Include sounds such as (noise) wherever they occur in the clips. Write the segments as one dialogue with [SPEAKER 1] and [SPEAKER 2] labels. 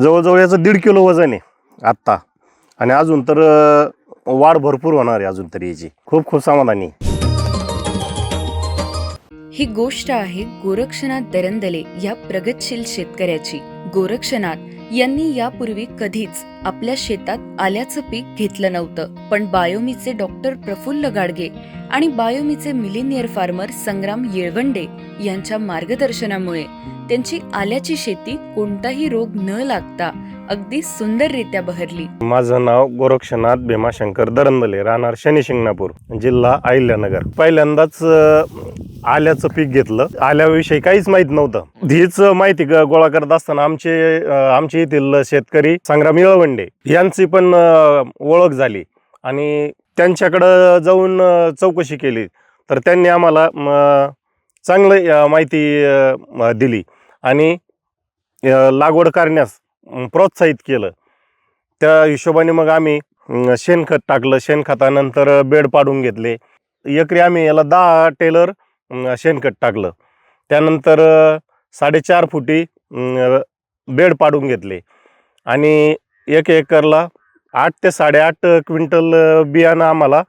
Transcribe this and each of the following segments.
[SPEAKER 1] जवळजवळ याचं दीड किलो वजन आहे आत्ता. आणि अजून तर वाढ भरपूर होणार आहे अजून तरी याची. खूप खूप समाधानी.
[SPEAKER 2] ही गोष्ट आहे गोरक्षनाथ दरंदले या प्रगतशील शेतकऱ्याची. गोरक्षनाथ यांनी यापूर्वी कधीच आपल्या शेतात आल्याचं पीक घेतलं नव्हतं. पण बायोमीचे डॉक्टर प्रफुल्ल गाडगे आणि बायोमीचे मिलिनियर फार्मर संग्राम येळवंडे यांच्या मार्गदर्शनामुळे त्यांची आल्याची शेती कोणताही रोग न लागता अगदी सुंदररित्या बहरली.
[SPEAKER 1] माझं नाव गोरक्षनाथ भीमाशंकर दरंदले राहणार शनी शिंगणापूर जिल्हा अहिल्यानगर. पहिल्यांदाच आल्याचं पीक घेतलं. आल्याविषयी काहीच माहीत नव्हतं. हीच माहिती ग- गोळा करत असताना आमचे आमचे येथील शेतकरी संग्राम येळवंडे यांची पण ओळख झाली. आणि त्यांच्याकडं जाऊन चौकशी केली. तर त्यांनी आम्हाला म, चांगलं माहिती दिली. आणि लागवड करण्यास प्रोत्साहित केलं. त्या हिशोबाने मग आम्ही शेणखत टाकलं. शेणखतानंतर बेड पाडून घेतले. एकरी आम्ही याला दहा टेलर शेणखत टाकलं. त्यानंतर साडेचार फुटी बेड पाडून घेतले. आणि एक एकरला आठ ते साडेआठ क्विंटल बियाणं आम्हाला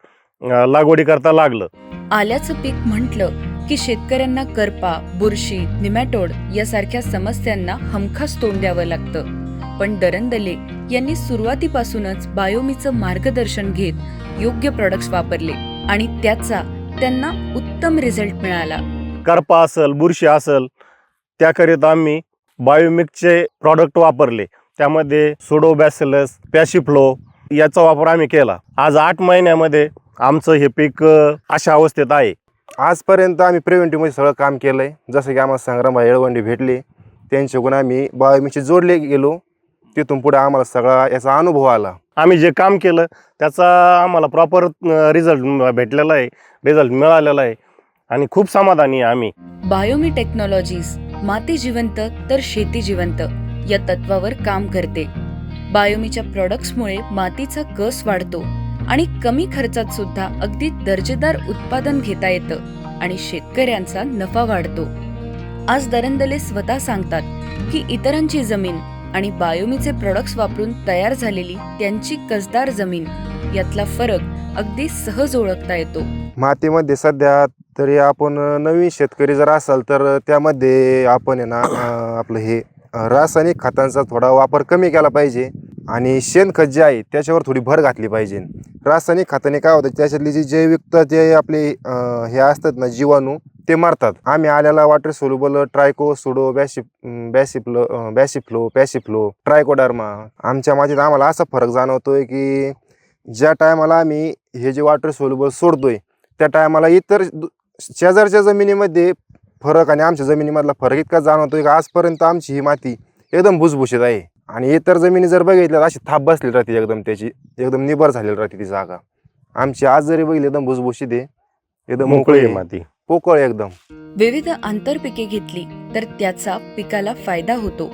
[SPEAKER 1] लागवडी करता लागलं.
[SPEAKER 2] आल्याचं पीक म्हटलं की शेतकऱ्यांना करपा बुरशी निमॅटोड यासारख्या समस्यांना हमखास तोंड द्यावं लागतं. पण दरंदले यांनी सुरुवातीपासूनच बायोमीचं मार्गदर्शन घेत योग्य प्रॉडक्ट्स वापरले आणि त्याचा त्यांना उत्तम रिझल्ट मिळाला.
[SPEAKER 1] करपा असेल बुरशी असेल त्याकरिता आम्ही बायोमिकचे प्रॉडक्ट वापरले. त्यामध्ये सोडोबॅसिलस पॅशिफ्लो याचा वापर आम्ही केला. आज आठ महिन्यामध्ये आमचं हे पीक अशा अवस्थेत आहे.
[SPEAKER 3] आजपर्यंत आम्ही प्रिव्हेंटिव्हमध्ये सगळं काम केलं आहे जसं की आम्हाला संग्रामभाई येळवंडी भेटले. त्यांच्याकडून आम्ही बायोमिशी जोडले गेलो. तिथून पुढे आम्हाला सगळा याचा अनुभव आला.
[SPEAKER 1] आम्ही जे काम केलं त्याचा आम्हाला प्रॉपर रिझल्ट भेटलेला आहे रिझल्ट मिळालेला आहे आणि खूप समाधानी आहे आम्ही.
[SPEAKER 2] बायोमी टेक्नॉलॉजीज माती जिवंत तर शेती जिवंत या तत्वावर काम करते. बायोमीच्या प्रॉडक्ट्समुळे मातीचा कस वाढतो आणि कमी खर्चात सुद्धा अगदी दर्जेदार उत्पादन घेता येतं आणि शेतकऱ्यांचा नफा वाढतो. आज दरंदले स्वतः सांगतात की इतरांची जमीन आणि बायोमीचे प्रोडक्ट्स वापरून तयार झालेली त्यांची कसदार जमीन यातला फरक अगदी सहज ओळखता येतो.
[SPEAKER 3] मातीमध्ये सध्या तरी आपण नवीन शेतकरी जर असाल तर त्यामध्ये आपण आहे ना अं, आपलं हे अं, रासायनिक खतांचा थोडा वापर कमी केला पाहिजे आणि शेणखत जे आहे त्याच्यावर थोडी भर घातली पाहिजे. रासायनिक खताने काय होतं त्याच्यातली जी जैविकता जे आपले अं, हे असतात ना जीवाणू ते मारतात. आम्ही आल्याला वॉटर सोल्युबल ट्रायको सुडो बॅसिप बॅसिप्लो अं, बॅसिफ्लो पॅसिफ्लो ट्रायकोडर्मा आमच्या मातीत आम्हाला असा फरक जाणवतोय की ज्या टायमाला आम्ही हे जे वॉटर सोल्युबल सोडतोय त्या टायमाला इतर शेजारच्या जमिनीमध्ये फरक आणि आमच्या जमिनीमधला फरक इतका जाणवतोय की आजपर्यंत आमची ही माती एकदम भुसभुशीत आहे. आणि इतर जमिनी जर बघितल्या तर अशी थाप बसली राहते एकदम त्याची एकदम निबर झालेली राहते ती जागा. आमची आज जरी बघितली एकदम भुसभुशीत आहे. एकदम
[SPEAKER 1] मोकळी आहे, माती.
[SPEAKER 3] पोकळ एकदम.
[SPEAKER 2] विविध आंतरपिके घेतली तर त्याचा पिकाला फायदा होतो.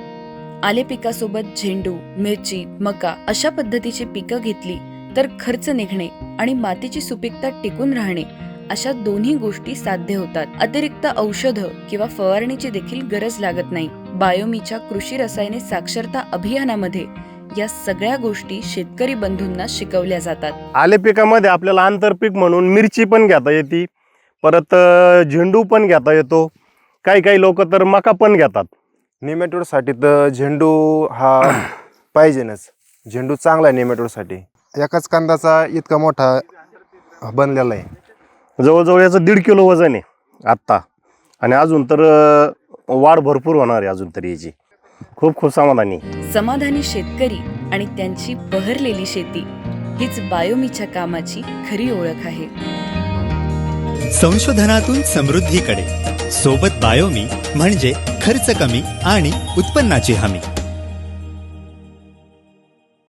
[SPEAKER 2] आले पिकासोबत झेंडू मिरची मका अशा पद्धतीची पिकं घेतली तर खर्च निघणे आणि मातीची सुपीकता टिकून राहणे अशा दोन्ही गोष्टी साध्य होतात. अतिरिक्त औषधं किंवा फवारणीची देखील गरज लागत नाही. बायोमीच्या कृषी रसायने साक्षरता अभियानामध्ये या सगळ्या गोष्टी शेतकरी बंधूंना शिकवल्या जातात.
[SPEAKER 1] आले पिकामध्ये आपल्याला आंतरपीक म्हणून मिरची पण घेता येते परत झेंडू पण घेता येतो. काही काही लोक तर मका पण घेतात.
[SPEAKER 3] नेमॅटोडसाठी तर झेंडू हा (clears throat) पाहिजेनच. झेंडू चांगला आहे नेमॅटोडसाठी. एकाच कांदाचा इतका मोठा बनलेला आहे.
[SPEAKER 1] जवळजवळ याचं दीड किलो वजन आहे आत्ता. आणि अजून तर वाढ भरपूर होणार आहे अजून तरी याची. खूप खूप समाधानी. आहे.
[SPEAKER 2] समाधानी शेतकरी आणि त्यांची बहरलेली शेती हीच बायोमीच्या कामाची खरी ओळख आहे.
[SPEAKER 4] संशोधनातून समृद्धीकडे. सोबत बायोमी म्हणजे खर्च कमी आणि उत्पन्नाची हमी.